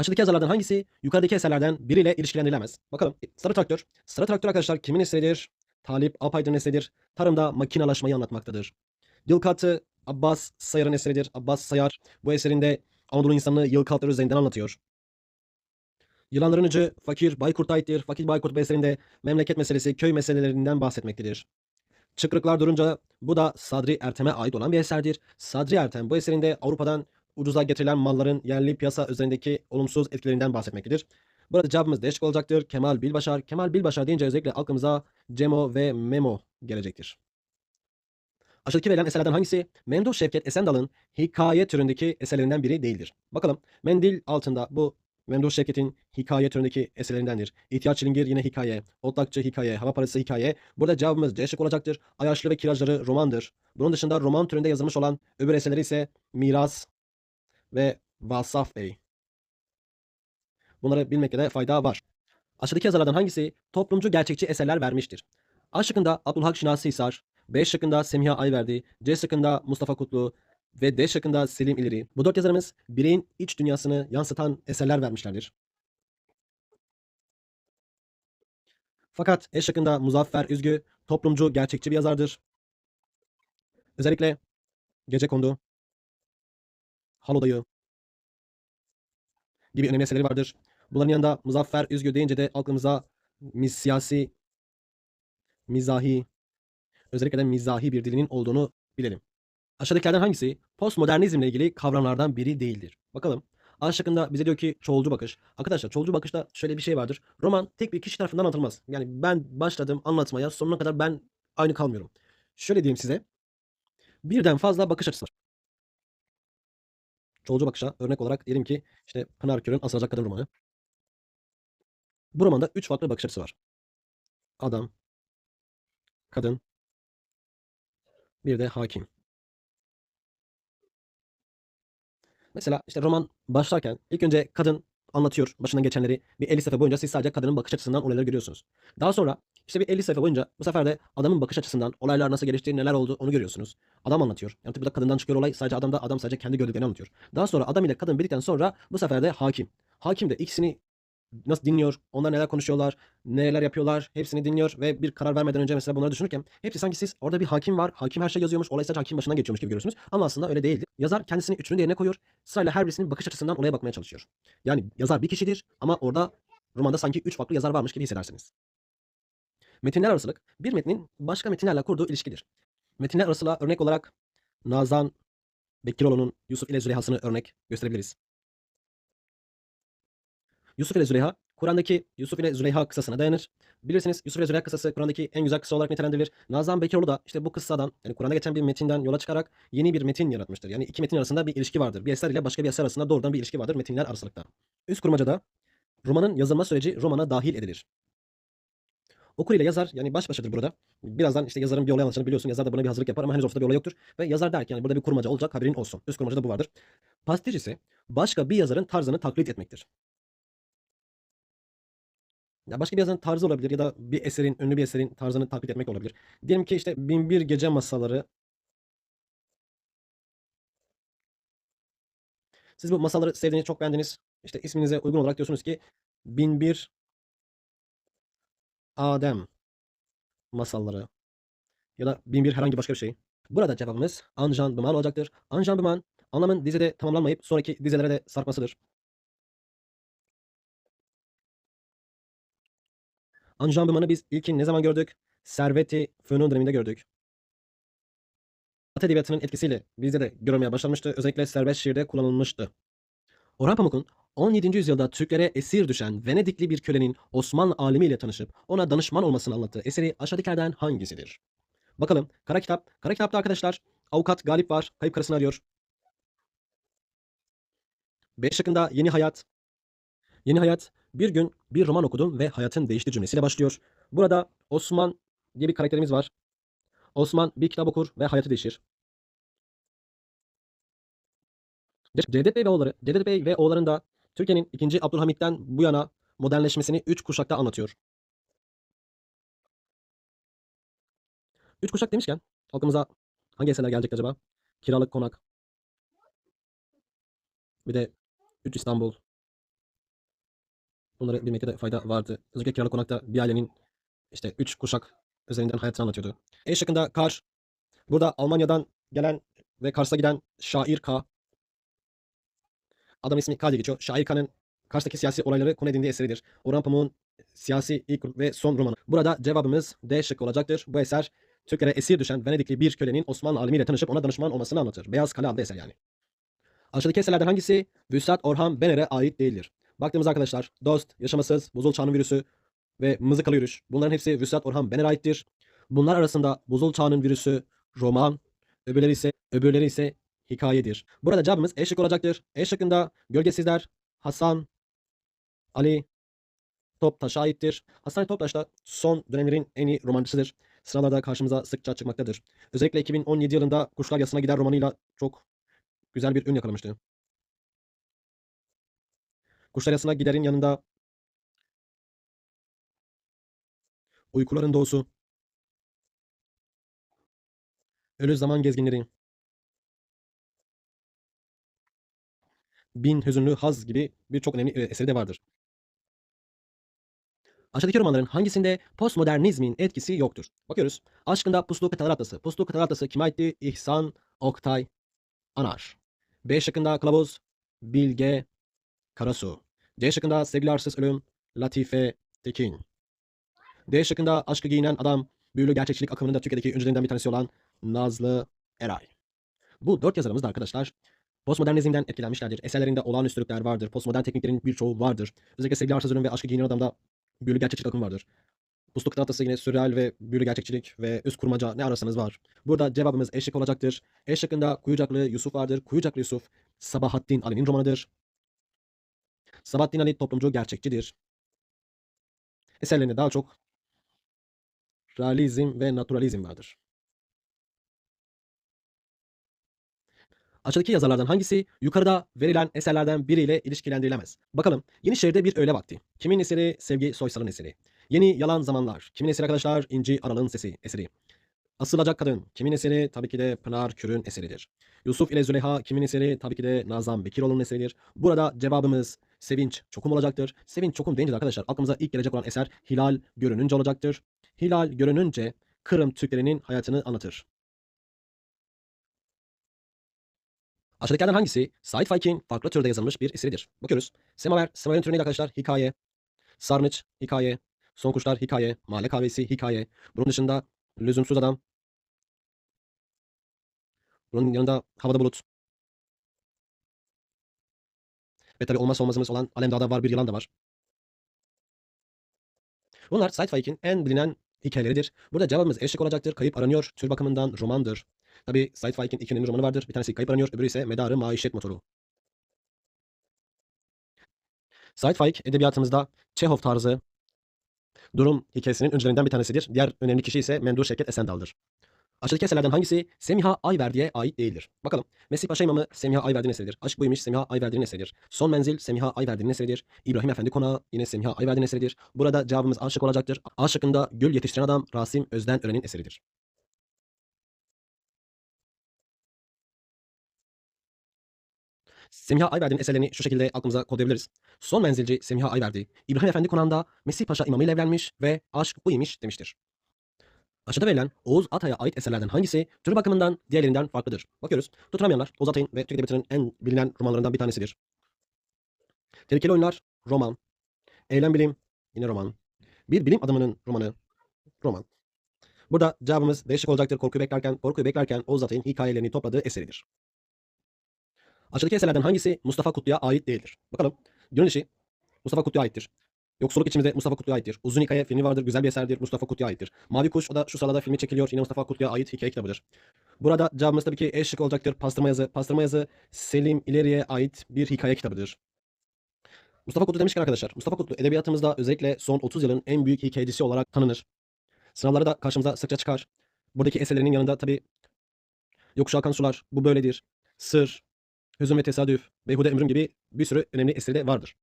Aşağıdaki yazarlardan hangisi yukarıdaki eserlerden biriyle ilişkilendirilemez? Bakalım. Sarı Traktör. Sarı Traktör arkadaşlar kimin eseridir? Talip Alpaydır'ın eseridir. Tarımda makinalaşmayı anlatmaktadır. Yılkatı Abbas Sayar'ın eseridir. Abbas Sayar bu eserinde Anadolu insanını yılkatları üzerinden anlatıyor. Yılanların Ucu Fakir Baykurt'a aittir. Fakir Baykurt bu eserinde memleket meselesi, köy meselelerinden bahsetmektedir. Çıkrıklar durunca bu da Sadri Ertem'e ait olan bir eserdir. Sadri Ertem bu eserinde Avrupa'dan ucuza getirilen malların yerli piyasa üzerindeki olumsuz etkilerinden bahsetmektedir. Burada cevabımız değişik olacaktır. Kemal Bilbaşar. Kemal Bilbaşar deyince özellikle aklımıza Cemo ve Memo gelecektir. Aşağıdaki verilen eserlerden hangisi Memduh Şevket Esendal'ın hikaye türündeki eserlerinden biri değildir? Bakalım. Mendil altında bu Memduh Şevket'in hikaye türündeki eserlerindendir. İhtiyaç Çilingir yine hikaye. Otlakçı hikaye. Hava Parası hikaye. Burada cevabımız C şık olacaktır. Ayaşlı ve Kirajları romandır. Bunun dışında roman türünde yazılmış olan öbür eserleri ise Miras ve Vasaf Bey. Bunları bilmekte de fayda var. Aşağıdaki yazarlardan hangisi toplumcu gerçekçi eserler vermiştir? A şıkkında Abdülhak Şinasi Hisar, B şıkkında Semiha Ayverdi, C şıkkında Mustafa Kutlu ve D şıkkında Selim İleri. Bu dört yazarımız bireyin iç dünyasını yansıtan eserler vermişlerdir. Fakat E şıkkında Muzaffer Üzgü toplumcu gerçekçi bir yazardır. Özellikle Gecekondu, Halodayı gibi önemli eserleri vardır. Bunların yanında Muzaffer Üzgü deyince de aklımıza miz- siyasi, mizahi, özellikle de mizahi bir dilinin olduğunu bilelim. Aşağıdakilerden hangisi postmodernizmle ilgili kavramlardan biri değildir? Bakalım. A bize diyor ki çoğulcu bakış. Arkadaşlar çoğulcu bakışta şöyle bir şey vardır. Roman tek bir kişi tarafından anlatılmaz. Yani ben başladım anlatmaya sonuna kadar ben aynı kalmıyorum. Şöyle diyeyim size. Birden fazla bakış açısı var. Çoğulcu bakışa örnek olarak diyelim ki işte Pınar Kör'ün Asılacak Kadın romanı. Bu romanda üç farklı bakış açısı var. Adam, kadın, bir de hakim. Mesela işte roman başlarken ilk önce kadın anlatıyor başından geçenleri. Bir 50 sayfa boyunca siz sadece kadının bakış açısından olayları görüyorsunuz. Daha sonra işte bir 50 sayfa boyunca bu sefer de adamın bakış açısından olaylar nasıl gelişti, neler oldu onu görüyorsunuz. Adam anlatıyor. Yani tabii burada kadından çıkıyor olay sadece adamda adam sadece kendi gördüklerini anlatıyor. Daha sonra adam ile kadın bildikten sonra bu sefer de hakim. Hakim de ikisini nasıl dinliyor, onlar neler konuşuyorlar, neler yapıyorlar hepsini dinliyor ve bir karar vermeden önce mesela bunları düşünürken hepsi sanki siz orada bir hakim var, hakim her şey yazıyormuş, olay sadece hakim başından geçiyormuş gibi görüyorsunuz. Ama aslında öyle değildir. Yazar kendisini üçünün yerine koyuyor, sırayla her birisinin bakış açısından olaya bakmaya çalışıyor. Yani yazar bir kişidir ama orada romanda sanki üç farklı yazar varmış gibi hissedersiniz. Metinler arasılık bir metnin başka metinlerle kurduğu ilişkidir. Metinler arasılığa örnek olarak Nazan Bekiroğlu'nun Yusuf ile Züleyha'sını örnek gösterebiliriz. Yusuf ile Züleyha, Kur'an'daki Yusuf ile Züleyha kıssasına dayanır. Bilirsiniz Yusuf ile Züleyha kıssası Kur'an'daki en güzel kıssa olarak nitelendirilir. Nazan Bekiroğlu da işte bu kıssadan yani Kur'an'da geçen bir metinden yola çıkarak yeni bir metin yaratmıştır. Yani iki metin arasında bir ilişki vardır. Bir eser ile başka bir eser arasında doğrudan bir ilişki vardır metinler arasılıkta. Üst kurmacada romanın yazılma süreci romana dahil edilir. Okur ile yazar yani baş başadır burada. Birazdan işte yazarın bir olay anlatacağını biliyorsun. Yazar da buna bir hazırlık yapar ama henüz ortada bir olay yoktur. Ve yazar der ki yani burada bir kurmaca olacak haberin olsun. Üst kurmacada bu vardır. Pastiş ise başka bir yazarın tarzını taklit etmektir. Ya başka bir yazarın tarzı olabilir ya da bir eserin, ünlü bir eserin tarzını taklit etmek olabilir. Diyelim ki işte Binbir Gece Masalları. Siz bu masalları sevdiğiniz, çok beğendiniz. İşte isminize uygun olarak diyorsunuz ki Binbir Adem masalları ya da Binbir herhangi başka bir şey. Burada cevabımız Anjan Bıman olacaktır. Anjan Bıman anlamın dizide tamamlanmayıp sonraki dizelere de sarkmasıdır. Anjan Bıman'ı biz ilkin ne zaman gördük? Servet-i Fünun döneminde gördük. Batı edebiyatının etkisiyle bizde de görülmeye başlanmıştı. Özellikle serbest şiirde kullanılmıştı. Orhan Pamuk'un 17. yüzyılda Türklere esir düşen Venedikli bir kölenin Osmanlı alimiyle tanışıp ona danışman olmasını anlattığı eseri aşağıdakilerden hangisidir? Bakalım. Kara Kitap. Kara Kitap'ta arkadaşlar avukat Galip var. Kayıp karısını arıyor. B şıkkında Yeni Hayat. Yeni Hayat. Bir gün bir roman okudum ve hayatın değişti cümlesiyle başlıyor. Burada Osman diye bir karakterimiz var. Osman bir kitap okur ve hayatı değişir. Cevdet Bey ve oğulları, Cevdet Bey ve oğulların da Türkiye'nin 2. Abdülhamit'ten bu yana modernleşmesini 3 kuşakta anlatıyor. 3 kuşak demişken aklımıza hangi eserler gelecek acaba? Kiralık Konak. Bir de 3 İstanbul. Bunları bilmekte de fayda vardı. Özellikle kiralık konakta bir ailenin işte 3 kuşak üzerinden hayatını anlatıyordu. E şıkkında Kar. Burada Almanya'dan gelen ve Kars'a giden şair K. Adam ismi K diye geçiyor. Şair K'nın Kars'taki siyasi olayları konu edindiği eseridir. Orhan Pamuk'un siyasi ilk ve son romanı. Burada cevabımız D şıkkı olacaktır. Bu eser Türklere esir düşen Venedikli bir kölenin Osmanlı alimiyle tanışıp ona danışman olmasını anlatır. Beyaz Kale adlı eser yani. Aşağıdaki eserlerden hangisi Vüsat Orhan Bener'e ait değildir? Baktığımız arkadaşlar Dost, Yaşamasız, Buzul Çağının Virüsü ve Mızıkalı Yürüyüş. Bunların hepsi Vüsat Orhan Bener'e aittir. Bunlar arasında Buzul Çağının Virüsü roman, öbürleri ise öbürleri ise hikayedir. Burada cevabımız E şıkkı olacaktır. E şıkkında Gölgesizler, Hasan, Ali, Toptaş'a aittir. Hasan Toptaş da son dönemlerin en iyi romancısıdır. Sıralarda karşımıza sıkça çıkmaktadır. Özellikle 2017 yılında Kuşlar Yasına Gider romanıyla çok güzel bir ün yakalamıştı. Kuşlar Yasına Gider'in yanında Uykuların Doğusu, Ölü Zaman Gezginleri, Bin Hüzünlü Haz gibi birçok önemli e, eseri de vardır. Aşağıdaki romanların hangisinde postmodernizmin etkisi yoktur? Bakıyoruz. Aşkında Puslu Kıtalar Atlası. Puslu Kıtalar Atlası kime aitti? İhsan Oktay Anar. B şıkkında Kılavuz Bilge Karasu. C şıkkında Sevgili Ölüm Latife Tekin. D şıkkında Aşkı Giyinen Adam büyülü gerçekçilik akımının da Türkiye'deki öncülerinden bir tanesi olan Nazlı Eray. Bu dört yazarımız da arkadaşlar postmodernizmden etkilenmişlerdir. Eserlerinde olağanüstülükler vardır. Postmodern tekniklerin birçoğu vardır. Özellikle Sevgili Arsız Ölüm ve Aşkı Giyinen Adam'da büyülü gerçekçilik akımı vardır. Puslu Kıtalatası yine sürreal ve büyülü gerçekçilik ve üst kurmaca ne ararsanız var. Burada cevabımız eşlik olacaktır. E şıkkında Kuyucaklı Yusuf vardır. Kuyucaklı Yusuf Sabahattin Ali'nin romanıdır. Sabahattin Ali toplumcu gerçekçidir. Eserlerinde daha çok realizm ve naturalizm vardır. Aşağıdaki yazarlardan hangisi yukarıda verilen eserlerden biriyle ilişkilendirilemez? Bakalım. Yenişehir'de bir öğle vakti. Kimin eseri? Sevgi Soysal'ın eseri. Yeni Yalan Zamanlar. Kimin eseri arkadaşlar? İnci Aral'ın sesi eseri. Asılacak Kadın. Kimin eseri? Tabii ki de Pınar Kür'ün eseridir. Yusuf ile Züleyha kimin eseri? Tabii ki de Nazan Bekiroğlu'nun eseridir. Burada cevabımız Sevinç Çokum olacaktır. Sevinç Çokum deyince de arkadaşlar aklımıza ilk gelecek olan eser Hilal Görününce olacaktır. Hilal Görününce Kırım Türklerinin hayatını anlatır. Aşağıdakilerden hangisi Said Faik'in farklı türde yazılmış bir eseridir? Bakıyoruz. Semaver, Semaver'in türü neydi arkadaşlar? Hikaye. Sarnıç, hikaye. Son Kuşlar, hikaye. Mahalle Kahvesi, hikaye. Bunun dışında Lüzumsuz Adam. Bunun yanında Havada Bulut. Ve tabi olmazsa olmazımız olan Alemdağ'da var bir yılan da var. Bunlar Said Faik'in en bilinen hikayeleridir. Burada cevabımız eşlik olacaktır. Kayıp aranıyor. Tür bakımından romandır. Tabi Said Faik'in iki önemli romanı vardır. Bir tanesi Kayıp aranıyor. Öbürü ise Medarı Maişet Motoru. Said Faik edebiyatımızda Çehov tarzı durum hikayesinin öncülerinden bir tanesidir. Diğer önemli kişi ise Mendur Şevket Esendal'dır. Aşağıdaki eserlerden hangisi Semiha Ayverdi'ye ait değildir? Bakalım. Mesih Paşa İmamı Semiha Ayverdi'nin eseridir. Aşk Buymuş Semiha Ayverdi'nin eseridir. Son Menzil Semiha Ayverdi'nin eseridir. İbrahim Efendi Konağı yine Semiha Ayverdi'nin eseridir. Burada cevabımız A olacaktır. A Gül Yetiştiren Adam Rasim Özden Ören'in eseridir. Semiha Ayverdi'nin eserlerini şu şekilde aklımıza kodlayabiliriz. Son menzilci Semiha Ayverdi, İbrahim Efendi konağında Mesih Paşa imamı ile evlenmiş ve aşk bu demiştir. Aşağıda verilen Oğuz Atay'a ait eserlerden hangisi tür bakımından diğerlerinden farklıdır? Bakıyoruz. Tutunamayanlar Oğuz Atay'ın ve Türk Edebiyatı'nın en bilinen romanlarından bir tanesidir. Tehlikeli Oyunlar roman. Eylem Bilim yine roman. Bir bilim adamının romanı roman. Burada cevabımız değişik olacaktır. Korkuyu beklerken, korkuyu beklerken Oğuz Atay'ın hikayelerini topladığı eseridir. Aşağıdaki eserlerden hangisi Mustafa Kutlu'ya ait değildir? Bakalım. Gönül işi Mustafa Kutlu'ya aittir. Yoksulluk içimizde Mustafa Kutlu'ya aittir. Uzun Hikaye filmi vardır. Güzel bir eserdir. Mustafa Kutlu'ya aittir. Mavi Kuş o da şu sırada filmi çekiliyor. Yine Mustafa Kutlu'ya ait hikaye kitabıdır. Burada cevabımız tabii ki E şık olacaktır. Pastırma yazı. Pastırma yazı Selim İleri'ye ait bir hikaye kitabıdır. Mustafa Kutlu demişken arkadaşlar. Mustafa Kutlu edebiyatımızda özellikle son 30 yılın en büyük hikayecisi olarak tanınır. Sınavlara da karşımıza sıkça çıkar. Buradaki eserlerinin yanında tabii Yokuş Akan Sular, Bu Böyledir, Sır, Hüzün ve Tesadüf, Beyhude Ömrüm gibi bir sürü önemli eseri de vardır.